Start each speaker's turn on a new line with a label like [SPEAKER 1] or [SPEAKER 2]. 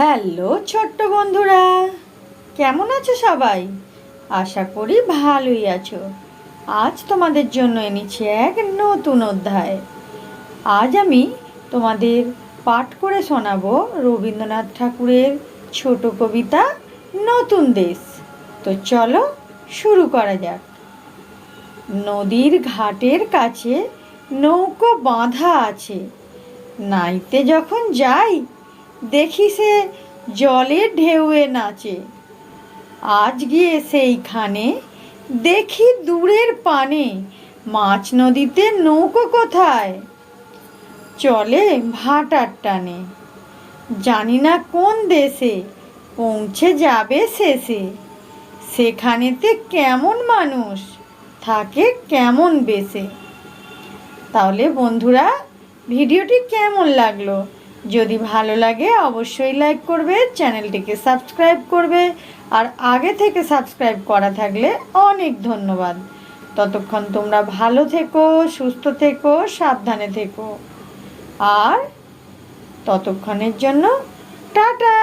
[SPEAKER 1] Hello ছোট্ট বন্ধুরা, কেমন আছো সবাই? আশা করি ভালোই আছো। আজ তোমাদের জন্য এনেছি এক নতুন অধ্যায়। আজ আমি তোমাদের পাঠ করে শোনাবো রবীন্দ্রনাথ ঠাকুরের ছোট কবিতা নতুন দেশ। তো চলো শুরু করা যাক। নদীর ঘাটের কাছে নৌকো বাঁধা আছে। নাইতে যখন যাই দেখি সে জলে ঢেউয়ে নাচে। আজ গিয়ে সেইখানে দেখি দূরের পানে মাছ নদীতে নৌকো কোথায়? চলে ভাটার টানে। জানি না কোন দেশে পৌঁছে যাবে শেষে। সেখানেতে কেমন মানুষ থাকে কেমন বেশে। তাহলে বন্ধুরা, ভিডিওটি কেমন লাগল? যদি ভালো লাগে, অবশ্যই লাইক করবে, চ্যানেলটিকে সাবস্ক্রাইব করবে, আর আগে থেকে সাবস্ক্রাইব করা থাকলে অনেক ধন্যবাদ। ততক্ষণ তোমরা ভালো থেকো, সুস্থ থেকো, সাবধানে থেকো। আর ততক্ষণের জন্য টাটা!